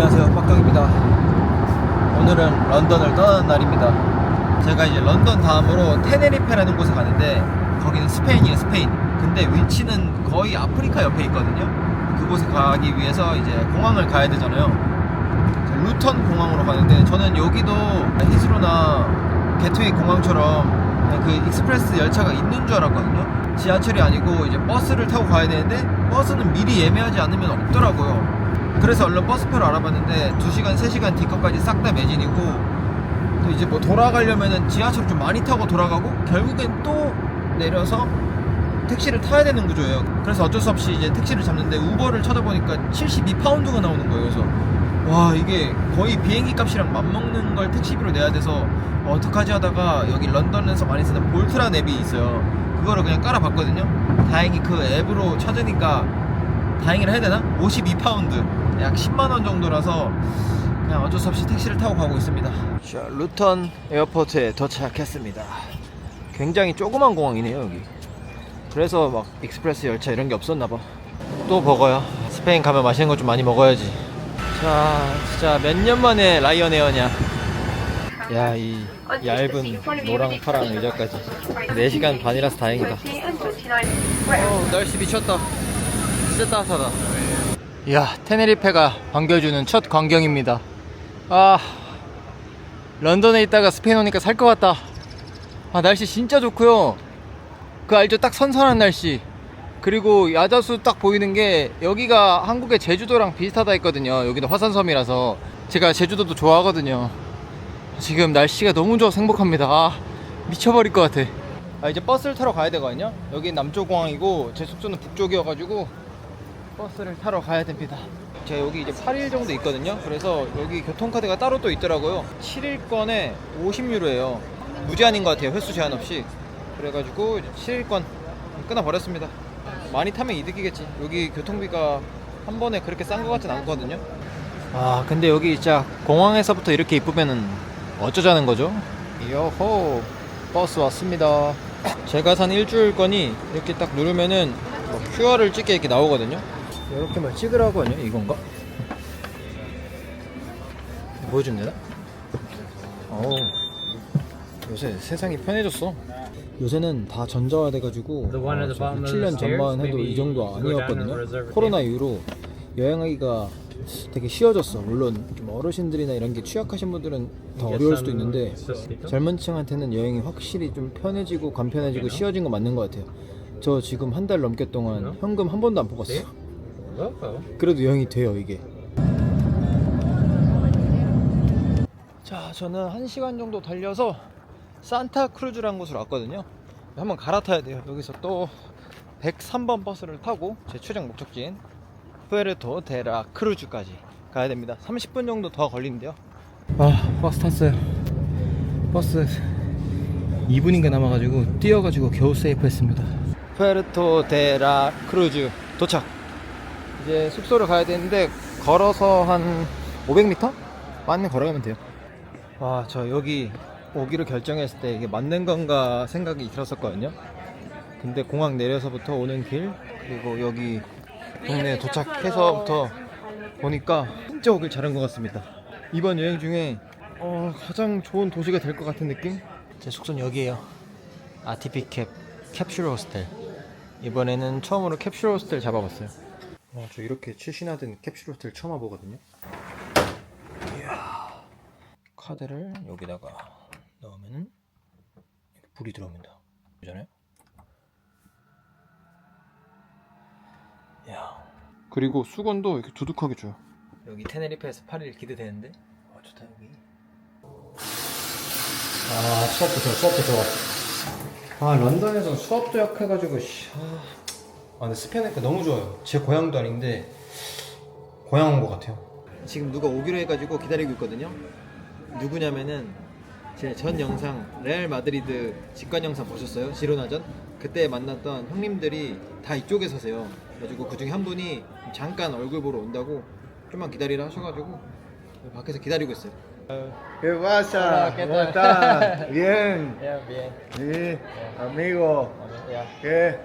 안녕하세요. 빡덕입니다. 오늘은 런던을 떠나는 날입니다. 제가 이제 런던 다음으로 테네리페라는 곳에 가는데 거기는 스페인이에요 스페인. 근데 위치는 거의 아프리카 옆에 있거든요. 그곳에 가기 위해서 이제 공항을 가야 되잖아요. 자, 루턴 공항으로 가는데 저는 여기도 히스로나 게트웨이 공항처럼 그 익스프레스 열차가 있는 줄 알았거든요. 지하철이 아니고 이제 버스를 타고 가야 되는데 버스는 미리 예매하지 않으면 없더라고요 그래서 얼른 버스표를 알아봤는데 2시간, 3시간 뒤것까지 싹 다 매진이고 또 이제 뭐 돌아가려면은 지하철 좀 많이 타고 돌아가고 결국엔 또 내려서 택시를 타야 되는 구조예요. 그래서 어쩔 수 없이 이제 택시를 잡는데 우버를 찾아보니까 72파운드가 나오는 거예요. 그래서 와 이게 거의 비행기 값이랑 맞먹는 걸 택시비로 내야 돼서 어, 어떡하지 하다가 여기 런던에서 많이 쓰는 볼트라는 앱이 있어요. 그거를 그냥 깔아봤거든요. 다행히 그 앱으로 찾으니까 다행이라 해야 되나? 52파운드 약 10만원 정도라서 그냥 어쩔 수 없이 택시를 타고 가고 있습니다. 자 루턴 에어포트에 도착했습니다. 굉장히 조그만 공항이네요 여기. 그래서 막 익스프레스 열차 이런 게 없었나봐. 또 버거야 스페인 가면 맛있는 거 좀 많이 먹어야지. 자 진짜 몇 년 만에 라이언 에어냐? 야 이 얇은 노랑 파랑 의자까지. 4시간 반이라서 다행이다. 어, 날씨 미쳤다. 진짜 따뜻하다. 이야, 테네리페가 반겨주는 첫 광경입니다. 아, 런던에 있다가 스페인 오니까 살 것 같다. 아, 날씨 진짜 좋고요. 그 알죠? 딱 선선한 날씨. 그리고 야자수 딱 보이는 게 여기가 한국의 제주도랑 비슷하다 했거든요. 여기도 화산섬이라서 제가 제주도도 좋아하거든요. 지금 날씨가 너무 좋아서 행복합니다. 아, 미쳐버릴 것 같아. 아, 이제 버스를 타러 가야 되거든요. 여기 남쪽 공항이고 제 숙소는 북쪽이어가지고 버스를 타러 가야 됩니다. 제가 여기 이제 8일 정도 있거든요. 그래서 여기 교통카드가 따로 또 있더라고요. 7일권에 50유로예요. 무제한인 것 같아요. 횟수 제한 없이. 그래가지고 이제 7일권 끊어버렸습니다. 많이 타면 이득이겠지. 여기 교통비가 한 번에 그렇게 싼 것 같진 않거든요. 아 근데 여기 진짜 공항에서부터 이렇게 이쁘면은 어쩌자는 거죠? 요호 버스 왔습니다. 제가 산 일주일권이 이렇게 딱 누르면은 뭐 QR을 찍게 이렇게 나오거든요. 이렇게만 찍으라고 하냐 이건가? 되나? 어 요새 세상이 편해졌어. 요새는 다 전자화 돼가지고 어, bottom of 7년 the stairs, 전만 해도 이 정도 아니었거든요. 코로나 이후로 여행하기가 되게 쉬워졌어. 물론 좀 어르신들이나 이런 게 취약하신 분들은 더 어려울 수도 있는데 젊은 층한테는 여행이 확실히 좀 편해지고 간편해지고 쉬워진 거 맞는 것 같아요. 저 지금 한 달 넘게 동안 현금 한 번도 안 뽑았어. 요 그래도 여행이 돼요 이게. 자, 저는 한 시간 정도 달려서 산타 크루즈라는 곳으로 왔거든요. 한번 갈아타야 돼요. 여기서 또 103번 버스를 타고 제 최종 목적지인 푸에르토 데라 크루즈까지 가야 됩니다. 30분 정도 더 걸리는데요. 아, 버스 탔어요. 버스 2분인가 남아가지고 뛰어가지고 겨우 세이프 했습니다. 푸에르토 데라 크루즈 도착. 이제 숙소를 가야 되는데 걸어서 한 500m? 맞네 걸어가면 돼요. 와, 저 여기 오기로 결정했을 때 이게 맞는 건가 생각이 들었었거든요. 근데 공항 내려서부터 오는 길 그리고 여기 동네 도착해서부터 보니까 진짜 오길 잘한 것 같습니다. 이번 여행 중에 어, 가장 좋은 도시가 될 것 같은 느낌? 제 숙소는 여기에요. 아티피 캡 캡슐 호스텔. 이번에는 처음으로 캡슐 호스텔 잡아봤어요. 와, 저 이렇게 최신화된 캡슐 호스텔 처음 와보거든요. 이야, 카드를 여기다가 넣으면은 불이 들어옵니다. 보잖아요. 야. 그리고 수건도 이렇게 두둑하게 줘요. 여기 테네리페에서 8일 기대되는데. 아 좋다 여기. 아 수업도 좋아, 수업도 좋아. 아 런던에서 수업도 약해가지고 씨. 아, 아 근데 스페인니까 너무 좋아요. 제 고향도 아닌데 고향 온 것 같아요. 지금 누가 오기로 해가지고 기다리고 있거든요. 누구냐면은 제 전 영상 레알 마드리드 직관 영상 보셨어요? 지로나전? 그때 만났던 형님들이 다 이쪽에 서세요. 그래가지고 그 중에 한 분이 잠깐 얼굴 보러 온다고 좀만 기다리라 하셔가지고 밖에서 기다리고 있어요. ¿Qué pasa? Hola, ¿qué ¿Cómo tal? estás? Bien. 야, bien. Sí, amigo. 야. ¿Qué?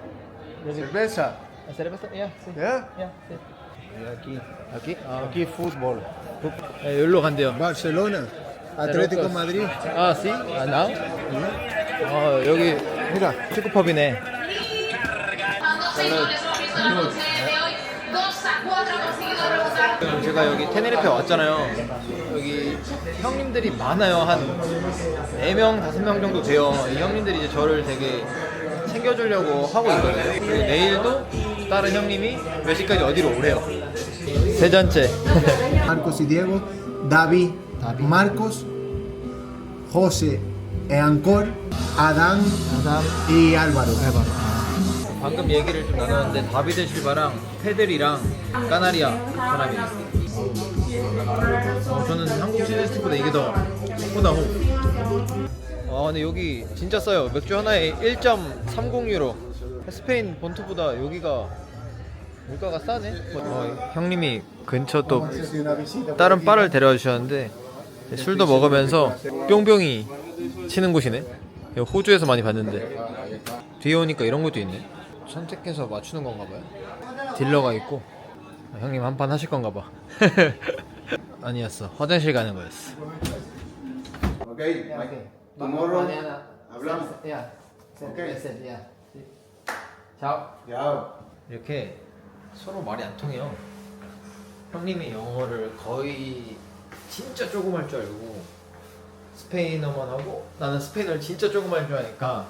¿Cerveza? cerveza? 야, sí. ¿Ya? 야, sí. Aquí, 여기? 아, aquí fútbol. 네, 여기로 간대요. Barcelona, Atlético Madrid. 아, 씨? 아, 나? 어, 여기 Mira, 축구펍이네. 제가 여기 테네리페 왔잖아요. 여기 형님들이 많아요. 한 4명, 5명 정도 돼요. 이 형님들이 이제 저를 되게 챙겨주려고 하고 있거든요. 그리고 내일도 다른 형님이 몇 시까지 어디로 오래요. 세 잔째. Marcos y Diego, David, Marcos, José, Eancor, Adán y Álvaro. 방금 얘기를 좀 나눴는데 다비드 실바랑 페들이랑 까나리아 사람이에요. 어, 저는 한국 시리즈보다 이게 더 호나호. 아 근데 여기 진짜 싸요. 맥주 하나에 1.30 유로. 스페인 본토보다 여기가 물가가 싸네. 어, 형님이 근처 또 다른 바를 데려와 주셨는데 술도 먹으면서 뿅뿅이 치는 곳이네. 호주에서 많이 봤는데 뒤에 오니까 이런 것도 있네. 선택해서 맞추는 건가 봐요. 딜러가 있고 아, 형님 한 판 하실 건가 봐. 아니었어. 화장실 가는 거였어. ok, tomorrow hablamos. 자, Chao. 이렇게 서로 말이 안 통해요. 형님이 영어를 거의 진짜 조금 할 줄 알고 스페인어만 하고 나는 스페인어를 진짜 조금 할 줄 아니까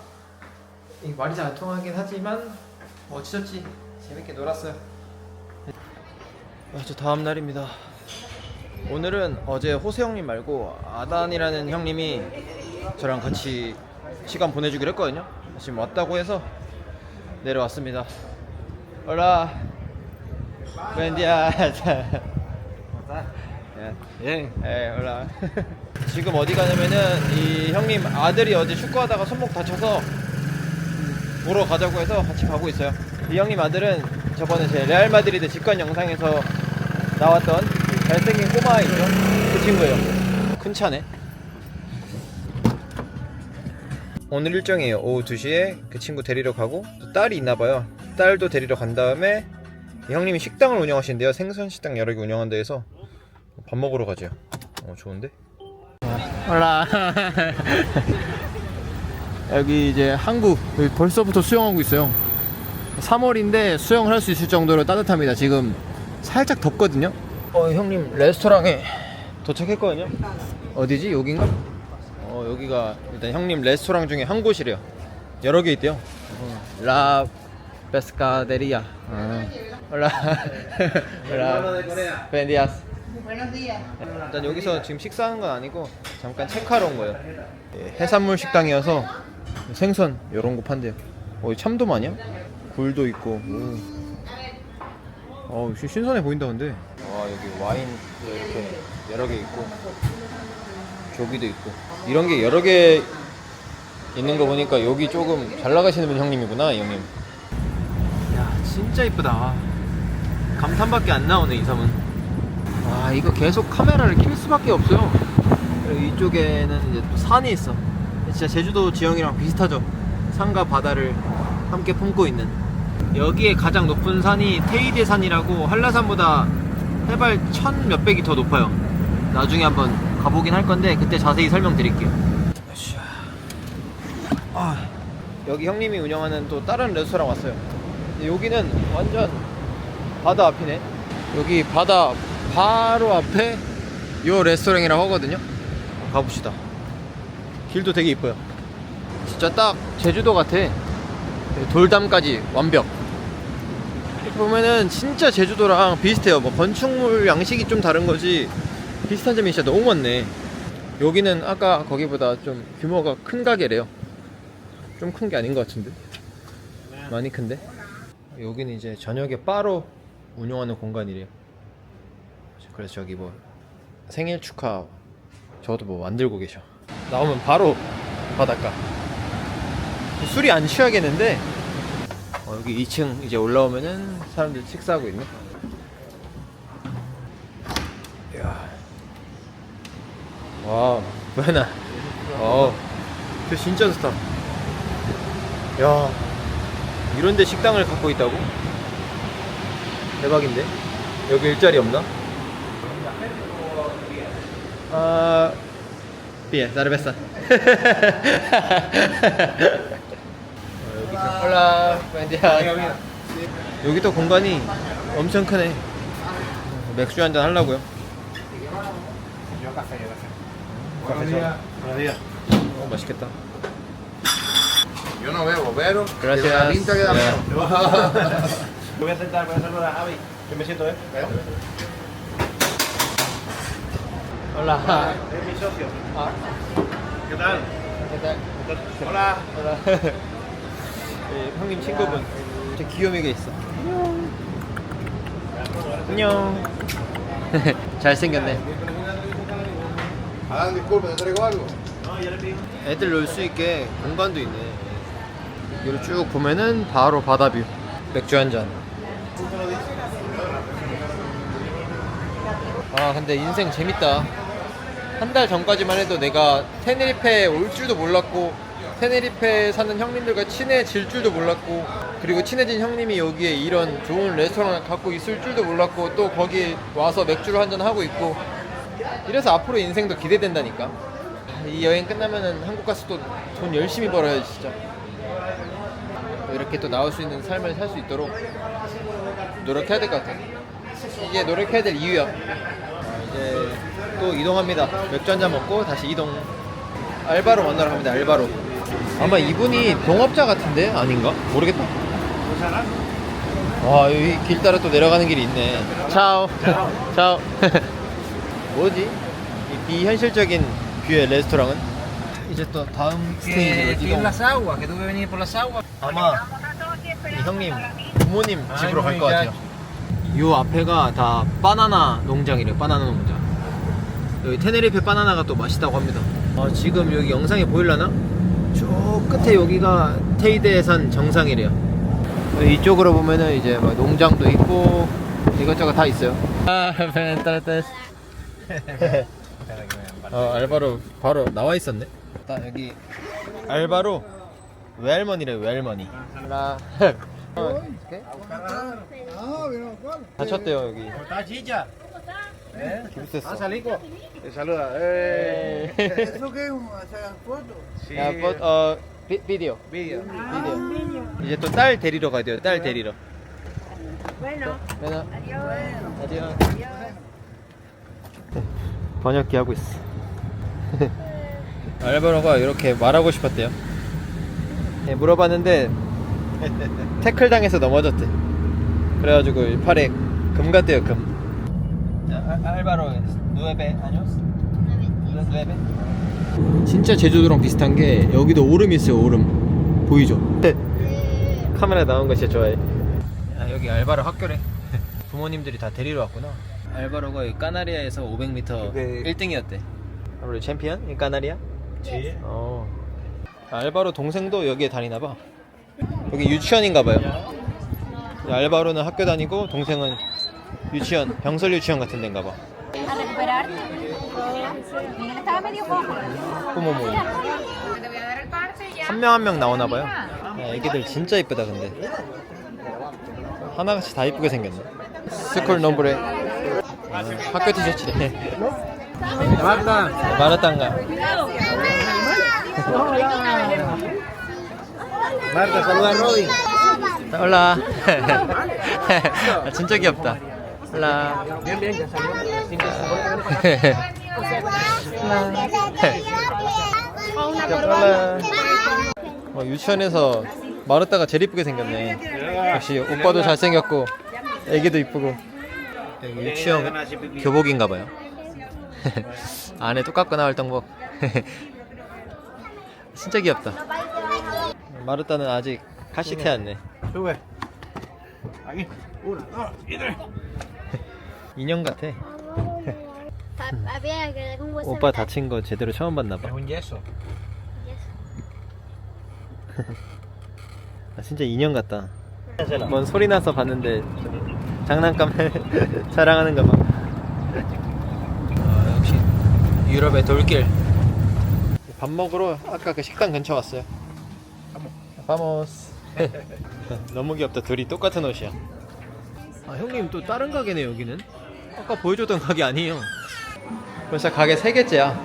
이 말이 잘 안 통하긴 하지만 어찌저찌 재밌게 놀았어요. 아, 저 다음 날입니다. 오늘은 어제 호세 형님 말고 아단이라는 형님이 저랑 같이 시간 보내주기로 했거든요. 지금 왔다고 해서 내려왔습니다. Hola. Buen día. 예. 예, hola. 지금 어디 가냐면은 이 형님 아들이 어제 축구하다가 손목 다쳐서 보러 가자고 해서 같이 가고 있어요. 이 형님 아들은 저번에 제 레알 마드리드 직관 영상에서 나왔던 그 잘생긴 꼬마 있죠? 그 친구예요. 큰 차네. 오늘 일정이에요. 오후 2시에 그 친구 데리러 가고 또 딸이 있나 봐요. 딸도 데리러 간 다음에 이 형님이 식당을 운영하시는데요. 생선 식당 여러 개 운영한다 해서 밥 먹으러 가죠. 어, 좋은데? 올라. 여기 이제 한국 여기 벌써부터 수영하고 있어요. 3월인데 수영을 할 수 있을 정도로 따뜻합니다. 지금 살짝 덥거든요. 어, 형님 레스토랑에 도착했거든요. 어디지? 여긴가? 어, 여기가 일단 형님 레스토랑 중에 한 곳이래요. 여러 개 있대요. 라. 올라. 올라. 벤디아스. 일단 여기서 지금 식사하는 건 아니고 잠깐 체크하러 온 거예요. 예, 해산물 식당이어서 생선 이런 거 판대요. 어, 이 참돔 아니야? 굴도 있고. 오. 어, 신- 신선해 보인다 근데. 와 여기 와인 이렇게 여러 개 있고 조기도 있고 이런 게 여러 개 있는 거 보니까 여기 조금 잘 나가시는 분 형님이구나 이 형님. 야 진짜 이쁘다. 감탄밖에 안 나오네 이 섬은. 아 이거 계속 카메라를 킬 수밖에 없어요. 그리고 이쪽에는 이제 또 산이 있어. 진짜 제주도 지형이랑 비슷하죠. 산과 바다를 함께 품고 있는. 여기에 가장 높은 산이 테이데 산이라고 한라산보다 해발 천 몇백이 더 높아요. 나중에 한번 가보긴 할 건데 그때 자세히 설명드릴게요. 아, 여기 형님이 운영하는 또 다른 레스토랑 왔어요. 여기는 완전 바다 앞이네. 여기 바다 바로 앞에 요 레스토랑이라고 하거든요. 가봅시다. 길도 되게 이뻐요. 진짜 딱 제주도 같아. 돌담까지 완벽. 보면은 진짜 제주도랑 비슷해요. 뭐 건축물 양식이 좀 다른 거지 비슷한 점이 진짜 너무 많네. 여기는 아까 거기보다 좀 규모가 큰 가게래요. 좀 큰 게 아닌 것 같은데. 많이 큰데. 여기는 이제 저녁에 바로 운영하는 공간이래요. 그래서 저기 뭐 생일 축하 저도 뭐 만들고 계셔. 나오면 바로 바닷가. 술이 안 취하겠는데 어, 여기 2층 이제 올라오면은 사람들 식사하고 있네. 이야. 와, 뭐야나. 어, 저 진짜 좋다. 야, 이런데 식당을 갖고 있다고? 대박인데? 여기 일자리 없나? 아, bien, cerveza. 홀라, 웬디야. 여기 또 공간이 엄청 크네. 맥주 한잔 하려고요. 어, 맛있겠다. Yo no bebo, pero. Gracias. La pinta que da Ya. miedo. Me voy a sentar, voy a saludar a Javi. Que me siento, ¿eh? 홀라. Es mi socio. 아, ¿Qué tal? ¿qué tal? Hola. 홀라. 네, 형님 친구분. 저 귀요미가 있어. 안녕. 잘생겼네. Hagan disculpas. 애들 놀 수 있게 공간도 있네. 여기로 쭉 보면은 바로 바다뷰. 맥주 한 잔. 아 근데 인생 재밌다. 한 달 전까지만 해도 내가 테네리페 올 줄도 몰랐고 테네리페 사는 형님들과 친해질 줄도 몰랐고 그리고 친해진 형님이 여기에 이런 좋은 레스토랑을 갖고 있을 줄도 몰랐고 또 거기 와서 맥주를 한잔 하고 있고 이래서 앞으로 인생도 기대된다니까. 이 여행 끝나면은 한국 가서 또 돈 열심히 벌어야지 진짜. 또 이렇게 또 나올 수 있는 삶을 살 수 있도록 노력해야 될 것 같아. 이게 노력해야 될 이유야. 이제 또 이동합니다. 맥주 한잔 먹고 다시 이동. 알바로 만나러 갑니다. 알바로. 아마 이분이 동업자 같은데 아닌가? 모르겠다. 와 여기 길 따라 또 내려가는 길이 있네. 차오. 차오. 뭐지? 이 비현실적인 뷰의 레스토랑은? 이제 또 다음 스테이지로 이동. venir por las aguas. 아마 이 형님 부모님 집으로 갈 것 같아요. 요 앞에가 다 바나나 농장이래요. 바나나 농장. 여기 테네리페 바나나가 또 맛있다고 합니다. 아, 지금 여기 영상에 보일라나? 저 끝에 여기가 테이데산 정상이래요. 이쪽으로 보면은 이제 막 농장도 있고 이것저것 다 있어요. 아. 어, 알바로 바로 나와 있었네. 딱 여기 알바로 외할머니래 외할머니. 라. 어, 이렇게? 다쳤대요 여기. Fotos? Sí. 야, 뭐, 어, 비, 비디오. Video. 비디오. 이제 또 딸 데리러 가야 돼요. 딸 데리러. Bueno, 메나. adiós. 아디오. 번역기 하고 있어. 알바로가 이렇게 말하고 싶었대요. 네, 물어봤는데 태클 당해서 넘어졌대. 그래가지고 팔에 금 같대요 금. 알바로 누에베 아니었어? 누에베. 진짜 제주도랑 비슷한 게 여기도 오름이 있어요 오름 보이죠? 카메라 나온 거 진짜 좋아해. 야, 여기 알바로 학교래. 부모님들이 다 데리러 왔구나. 알바로가 이 까나리아에서 500m 네. 1등이었대. 우리 챔피언? 이 까나리아? Sí. 어. 알바로 동생도 여기에 다니나 봐. 여기 유치원인가 봐요. 알바로는 학교 다니고 동생은 유치원, 병설 유치원 같은 데인가 봐. A recuperarte. Miguel estaba medio cojo. 부모 모임. Te voy a dar el parte y ya. 한 명 한 명 나오나 봐요. 야, 애기들 진짜 이쁘다 근데. 하나같이 다 이쁘게 생겼네. 스쿨. 아, 학교 티셔츠네. Marta, 마라탕가. Marta, saluda a Robin. 올라. 아, 진짜 귀엽다. 올라. 올라. 어, 유치원에서 마르타가 제일 이쁘게 생겼네. 역시 오빠도 잘생겼고 애기도 이쁘고. 유치원 교복인가 봐요. 안에 똑같구나 활동복. 진짜 귀엽다. 마르타는 아직 카시 태웠네. Sube. Aquí. Una, dos y tres. 인형 같아. 오빠 다친 거 제대로 처음 봤나 봐. 아, 진짜 인형 같다. 뭔 소리 나서 봤는데 장난감 자랑하는 거 봐. 아, 역시 유럽의 돌길. 밥 먹으러 아까 그 식당 근처 왔어요. 바모스. 너무 귀엽다. 둘이 똑같은 옷이야. 아 형님 또 다른 가게네 여기는 아까 보여줬던 가게 아니에요 벌써 가게 세 개째야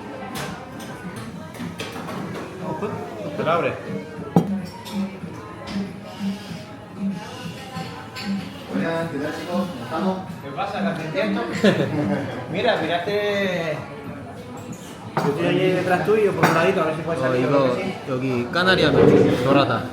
Te lo abre. ¿Qué pasa, Carpintieto? Mira, miraste. Yo estoy allí detrás tuyo, por un ladito, a ver si puedes 어 salir. 이거 여기 까나리아 맥주 노라다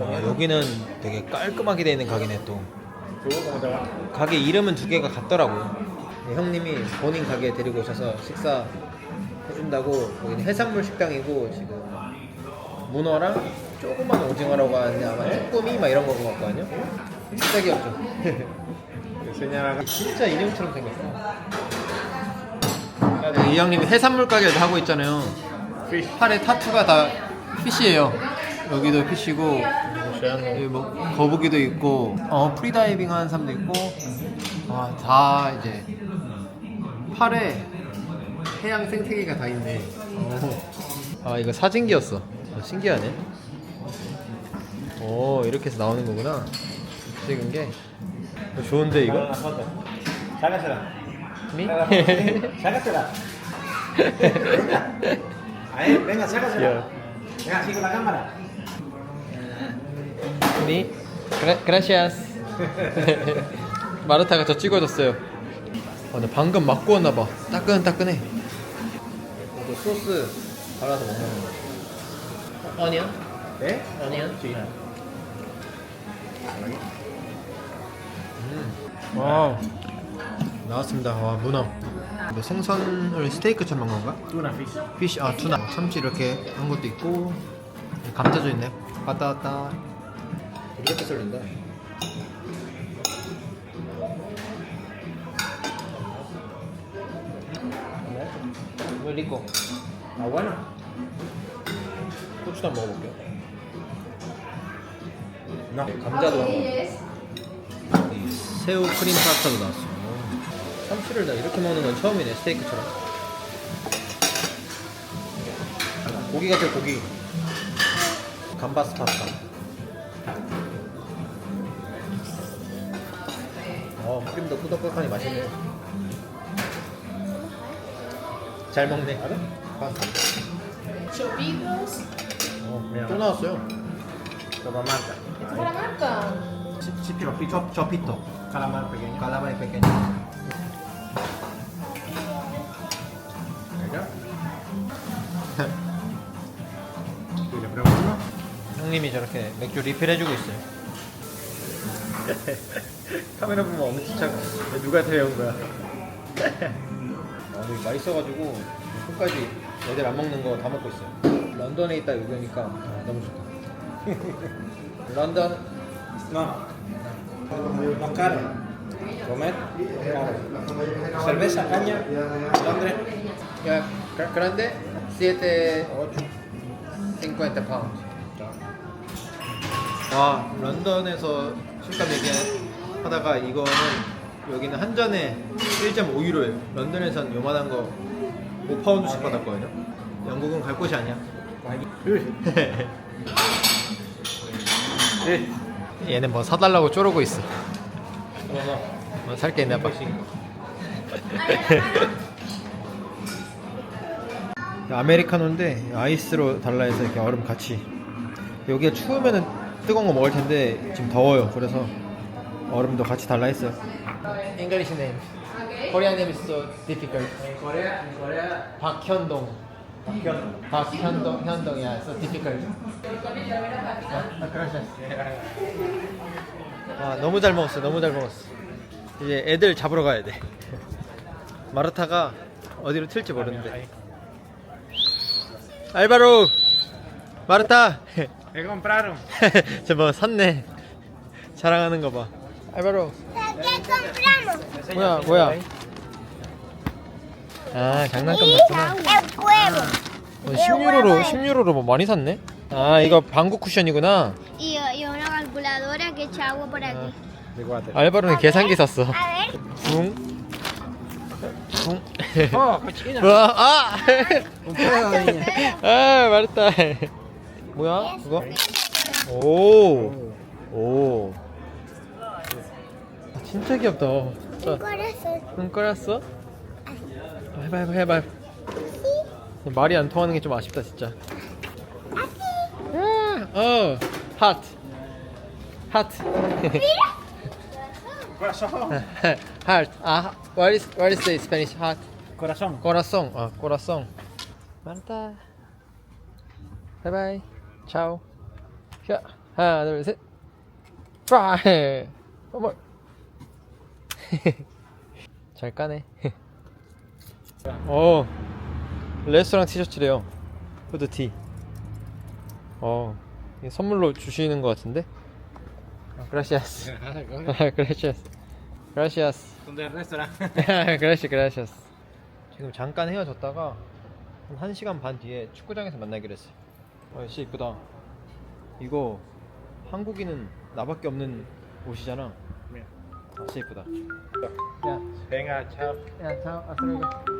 아, 여기는 되게 깔끔하게 되어 있는 가게네 또 가게 이름은 두 개가 같더라고요 네, 형님이 본인 가게에 데리고 오셔서 식사 해준다고 여기는 해산물 식당이고 지금 문어랑 조그만 오징어라고 하는데 아마 쭈꾸미 막 이런 거것 같거든요. 진짜 귀엽죠 진짜 인형처럼 생겼어 이 형님이 해산물 가게도 하고 있잖아요. 팔에 타투가 다 피시예요. 여기도 피시고 여기 뭐 거북이도 있고 어 프리다이빙 하는 사람도 있고 아, 다 이제 팔에 해양 생태계가 다 있네 아 이거 사진기였어 아, 신기하네 오 이렇게 해서 나오는 거구나 찍은 게 어, 좋은데 이거? Sácasela. 미? Venga, sácasela. 야. Venga, así con la cámara. 미? 그라, 그라시아스 마르타가 저 찍어줬어요 아, 근데 방금 막 구웠나봐 따끈따끈해 이거 소스 발라서 먹는 거 어니언? ¿Eh? 어니언? Sí. 와 나왔습니다 와 문어 이거 생선을 스테이크처럼 한 건가? Tuna fish. 피쉬 아 투나 참치 이렇게 한 것도 있고 감자도 있네 왔다 왔다 이렇게 썰린다 이거 Ah, bueno. 고추도 한번 먹어볼게요. No. 감자도 한번 새우 크림 파스타도 나왔어 참치를 나 이렇게 먹는 건 처음이네 스테이크처럼. 고기 같아 고기. 감바스 파스타. 어 크림도 꾸덕꾸덕하니 맛있네. 잘 먹네. 파스 타 어, 또 나왔어요 Toma marca. ¿Para marca? Chipiro, pito. 저피토 Calamar pequeño. calamares pequeños Venga. ¿Y le pregunto? 형님이 저렇게 맥주 리필해주고 있어요 카메라 보면 엄청 착 누가 데려온 거야 아, 되게 맛있어가지고 끝까지 애들 안 먹는 거 다 먹고 있어요. 런던에 있다 여기 오니까 아, 너무 좋다. 런던. No. No caro. Comer, caro. Cerveza, caña, Londres. 야 그- 그런데 7 50 파운드 와 런던에서 술값 얘기하다가 이거는 여기는 한 잔에 1.5유로예요. 런던에선 요만한 거 5파운드씩 받았거든요. 영국은 갈 곳이 아니야. 얘는 뭐 사달라고 쪼르고 있어. 뭐 살 게 있나 봐. 아메리카노인데 아이스로 달라 해서 이렇게 얼음 같이. 여기가 추우면은 뜨거운 거 먹을 텐데 지금 더워요. 그래서 얼음도 같이 달라 했어요. English name Korean name is so difficult En Corea, en Corea, 박현동 박현동 현동이야 so difficult 아 너무 잘 먹었어 너무 잘 먹었어 이제 애들 잡으러 가야 돼 마르타가 어디로 튈지 모르는데 알바로 마르타 ¿qué compraron? 저뭐 샀네 자랑하는 거 봐 알바로 ¿Qué compramos? 뭐야 뭐야 아 장난감 샀구나 아, 어, 10유로로 10유로로 뭐 많이 샀네 아 이거 방구 쿠션이구나 Y, 아, 알바로는 계산기 샀어 붕 붕. 어, 뭐야? 아! 아! 아, 말했다. 뭐야? 그거? 오. 오. 진짜 귀엽다. 자, 꺼렸어. 눈 깔았어? 해봐 해봐 해봐 말이 안 통하는 게 좀 아쉽다 진짜 어 핫. 핫. Coração. Heart. Ah, what is what is the Spanish heart? Coração. Coração. 어, coração. 많다. 바이바이. 차오. 자, 하나, 둘, 셋. 프라이. 어머. 잘 까네. 어 레스토랑 티셔츠래요. 후드티. 어 선물로 주시는 것 같은데? 어, 그라시아스. 아, 아, 그라시아스. 그라시아스. 근데 레스토랑. 그라시 그라시아스. 지금 잠깐 헤어졌다가 한 1시간 반 뒤에 축구장에서 만나기로 했어요. 아 진짜 이쁘다. 이거 한국인은 나밖에 없는 옷이잖아. 네. 아, 진짜 이쁘다. 야. 뱅아 차야차 아스레가.